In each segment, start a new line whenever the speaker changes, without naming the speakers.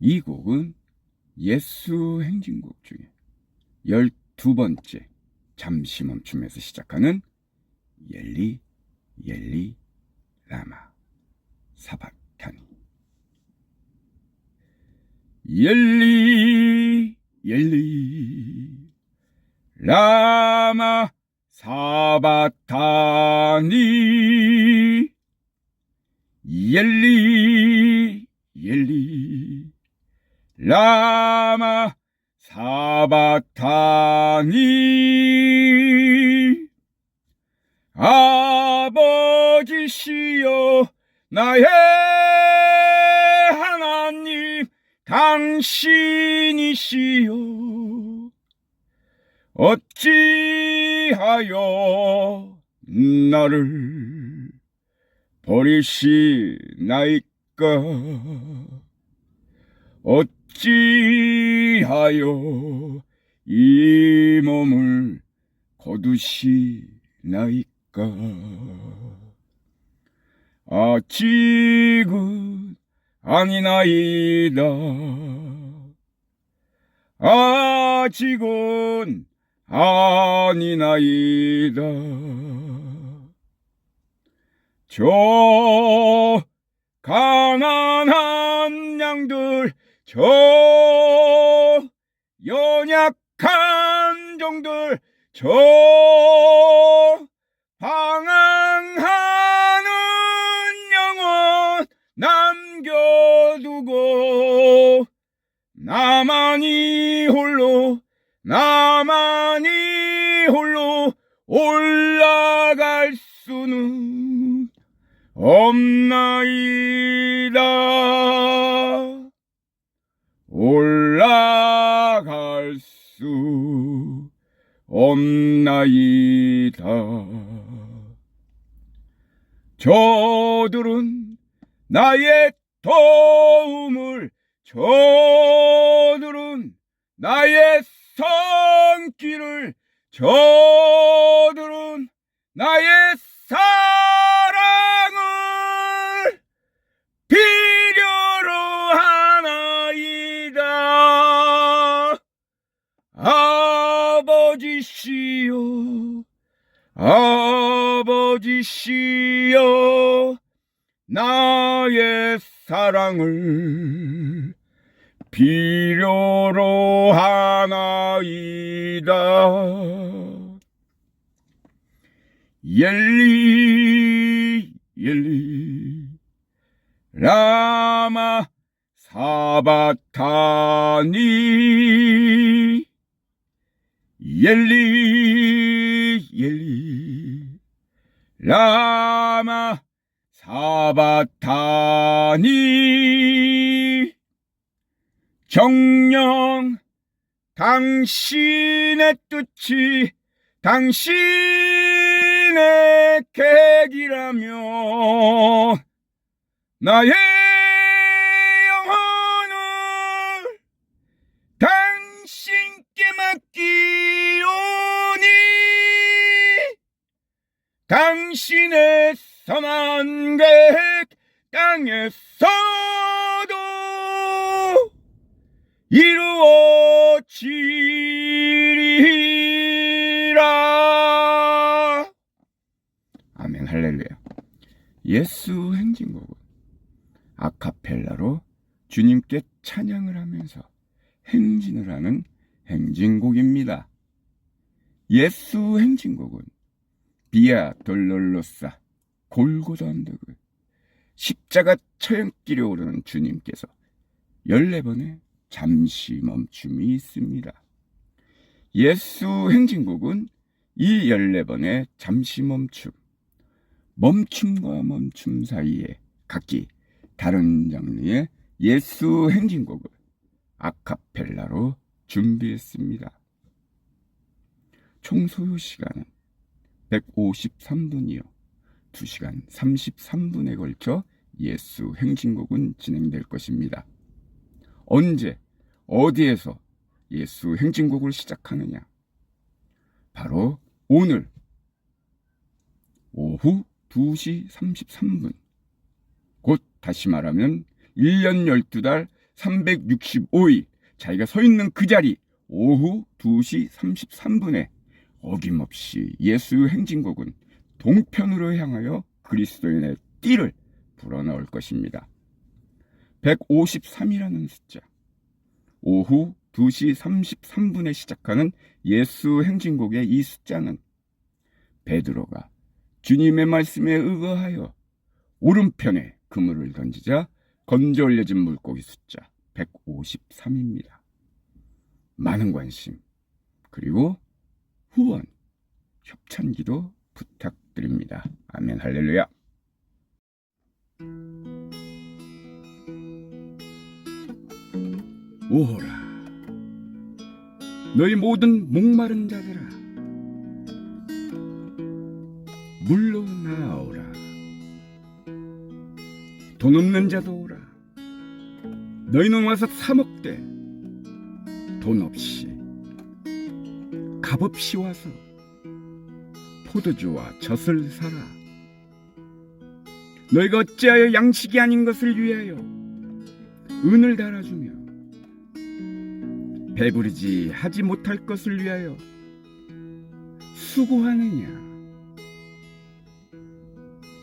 이 곡은 예수 행진곡 중에 열두 번째 잠시 멈춤에서 시작하는 옐리 옐리 라마 사바타니. 옐리 옐리 라마 사바타니. 옐리 옐리 라마 사바타니 아버지시여 나의 하나님 당신이시여 어찌하여 나를 버리시나이까 어찌하여 이 몸을 거두시나이까? 아직은 아니나이다. 아직은 아니나이다. 저 가난한 양들 저 연약한 종들 저 방황하는 영혼 남겨두고 나만이 홀로 나만이 홀로 올라갈 수는 없나이다 올라갈 수 없나이다. 저들은 나의 도움을 저들은 나의 손길을 저들은 나의 사 아버지시여 나의 사랑을 필요로 하나이다. 옐리 옐리 라마 사바타니. 옐리 옐리 라마 사바타니. 정령 당신의 뜻이 당신의 계획이라면 나의 신의 선한 계획 땅에서도 이루어지리라. 아멘 할렐루야. 예수 행진곡은 아카펠라로 주님께 찬양을 하면서 행진을 하는 행진곡입니다. 예수 행진곡은 비아 돌롤로사 골고다 언덕을 십자가 처형길에 오르는 주님께서 14번의 잠시 멈춤이 있습니다. 예수 행진곡은 이 14번의 잠시 멈춤, 멈춤과 멈춤 사이에 각기 다른 장르의 예수 행진곡을 아카펠라로 준비했습니다. 총 소요 시간은 153분이요. 2시간 33분에 걸쳐 예수 행진곡은 진행될 것입니다. 언제, 어디에서 예수 행진곡을 시작하느냐? 바로 오늘 오후 2시 33분. 곧 다시 말하면 1년 12달 365일 자기가 서 있는 그 자리 오후 2시 33분에 어김없이 예수 행진곡은 동편으로 향하여 그리스도인의 띠를 불어넣을 것입니다. 153이라는 숫자. 오후 2시 33분에 시작하는 예수 행진곡의 이 숫자는 베드로가 주님의 말씀에 의거하여 오른편에 그물을 던지자 건져 올려진 물고기 숫자 153입니다. 많은 관심 그리고 후원 협찬기도 부탁드립니다. 아멘 할렐루야. 오호라 너희 모든 목마른 자들아 물로 나오라 돈 없는 자도 오라 너희는 와서 사 먹되 돈 없이 값 없이 와서 포도주와 젖을 사라. 너희가 어찌하여 양식이 아닌 것을 위하여 은을 달아주며 배부르지 하지 못할 것을 위하여 수고하느냐?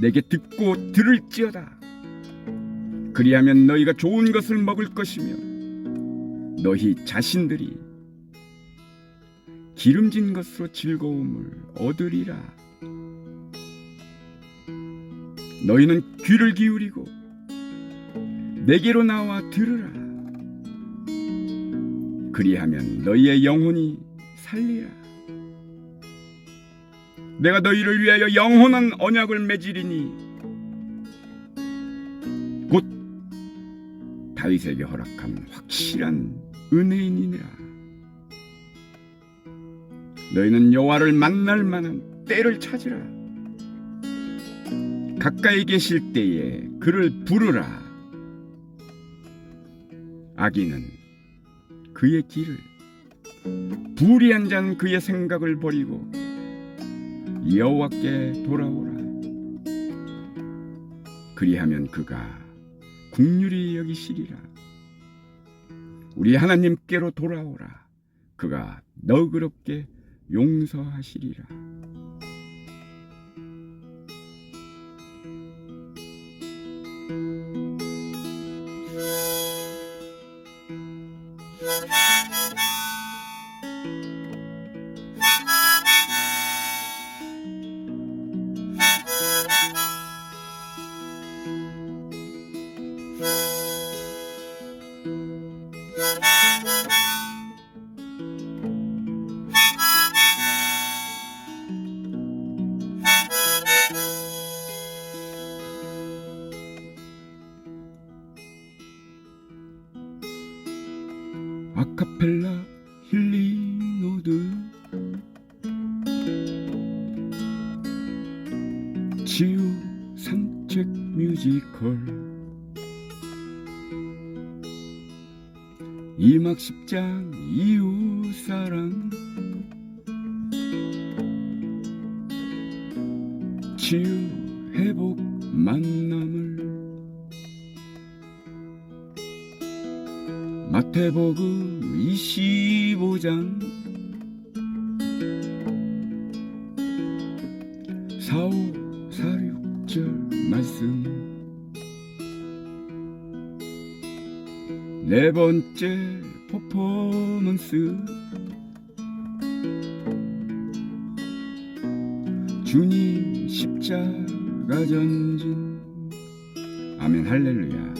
내게 듣고 들을지어다. 그리하면 너희가 좋은 것을 먹을 것이며 너희 자신들이 기름진 것으로 즐거움을 얻으리라. 너희는 귀를 기울이고 내게로 나와 들으라. 그리하면 너희의 영혼이 살리라. 내가 너희를 위하여 영원한 언약을 맺으리니 곧 다윗에게 허락한 확실한 은혜인이니라 너희는 여호와를 만날 만한 때를 찾으라. 가까이 계실 때에 그를 부르라. 악인은 그의 길을 불의한 자는 그의 생각을 버리고 여호와께 돌아오라. 그리하면 그가 국률이 여기시리라. 우리 하나님께로 돌아오라. 그가 너그럽게 용서하시리라 뮤지컬 이막 10장 이웃사랑. 치유 회복 만남을. 마태복음 25장 네 번째 퍼포먼스. 주님 십자가 전진. 아멘 할렐루야.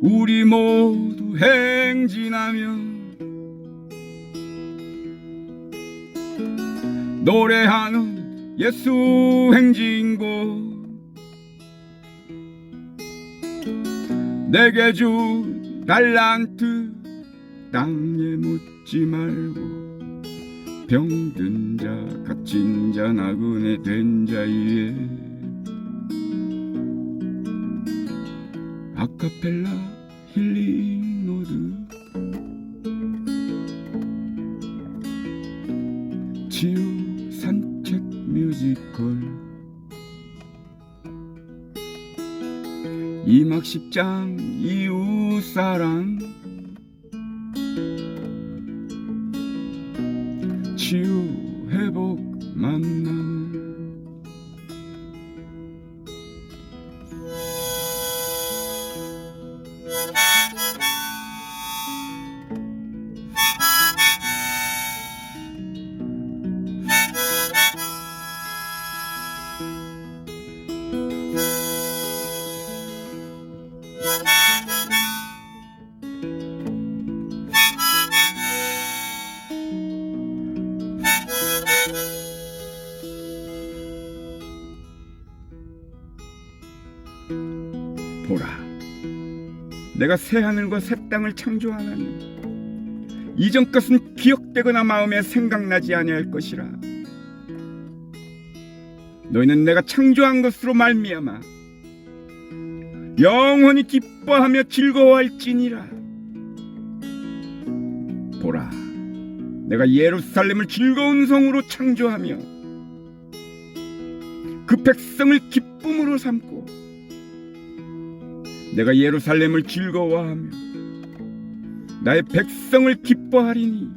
우리 모두 행진하며 노래하는 예수 행진곡 내게 주 달란트 땅에 묻지 말고 병든 자 갇힌 자 나그네 된 자 위에 아카펠라 힐링 10장 이웃사랑. 치유 회복 만남 보라. 내가 새 하늘과 새 땅을 창조하나니 이전 것은 기억되거나 마음에 생각나지 아니할 것이라. 너희는 내가 창조한 것으로 말미암아 영원히 기뻐하며 즐거워할지니라. 보라 내가 예루살렘을 즐거운 성으로 창조하며 그 백성을 기쁨으로 삼고 내가 예루살렘을 즐거워하며 나의 백성을 기뻐하리니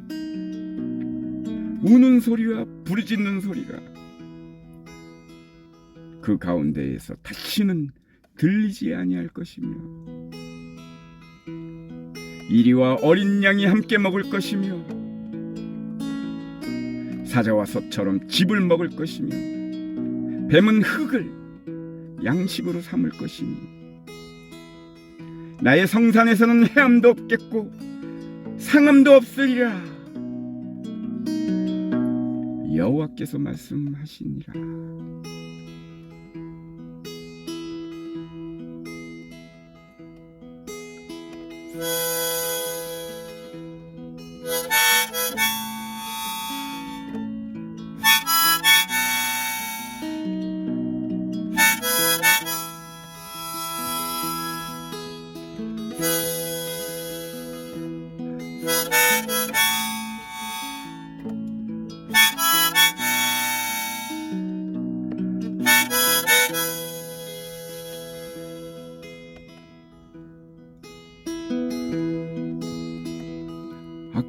우는 소리와 부르짖는 소리가 그 가운데에서 다시는 들리지 아니할 것이며 이리와 어린 양이 함께 먹을 것이며 사자와 소처럼 집을 먹을 것이며 뱀은 흙을 양식으로 삼을 것이니 나의 성산에서는 해함도 없겠고 상함도 없으리라. 여호와께서 말씀하시니라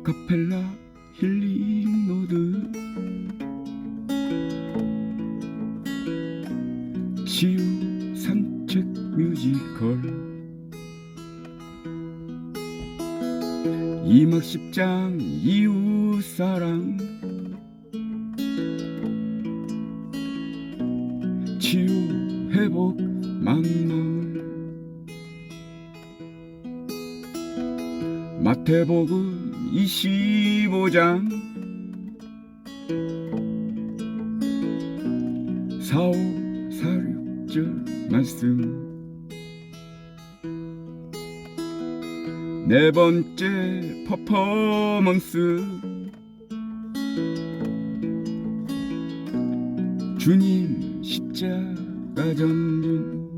아카펠라 힐링 노드. 치유 산책 뮤지컬. 이막 10장 이웃사랑. 치유 회복 만남을 마태복음 25장. 4, 5, 4, 6절 말씀. 네 번째 퍼포먼스. 주님 십자가 전진.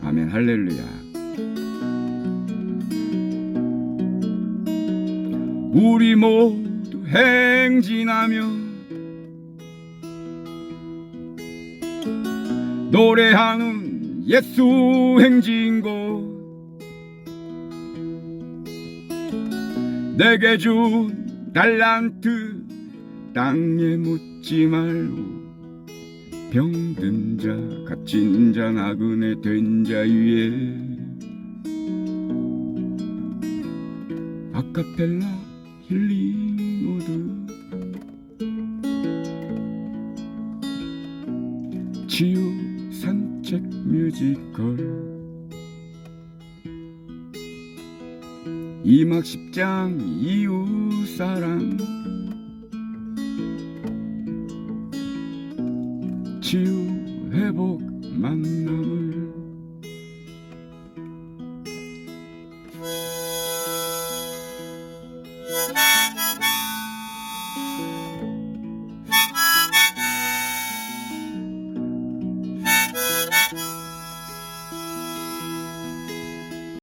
아멘 할렐루야 우리 모두 행진하며 노래하는 예수 행진곡 내게 준 달란트 땅에 묻지 말고 병든 자 갇힌 자 나그네 된 자 위에 아카펠라 힐링 모드. 치유 산책 뮤지컬. 이막 10장 이웃 사랑. 치유 회복 만남을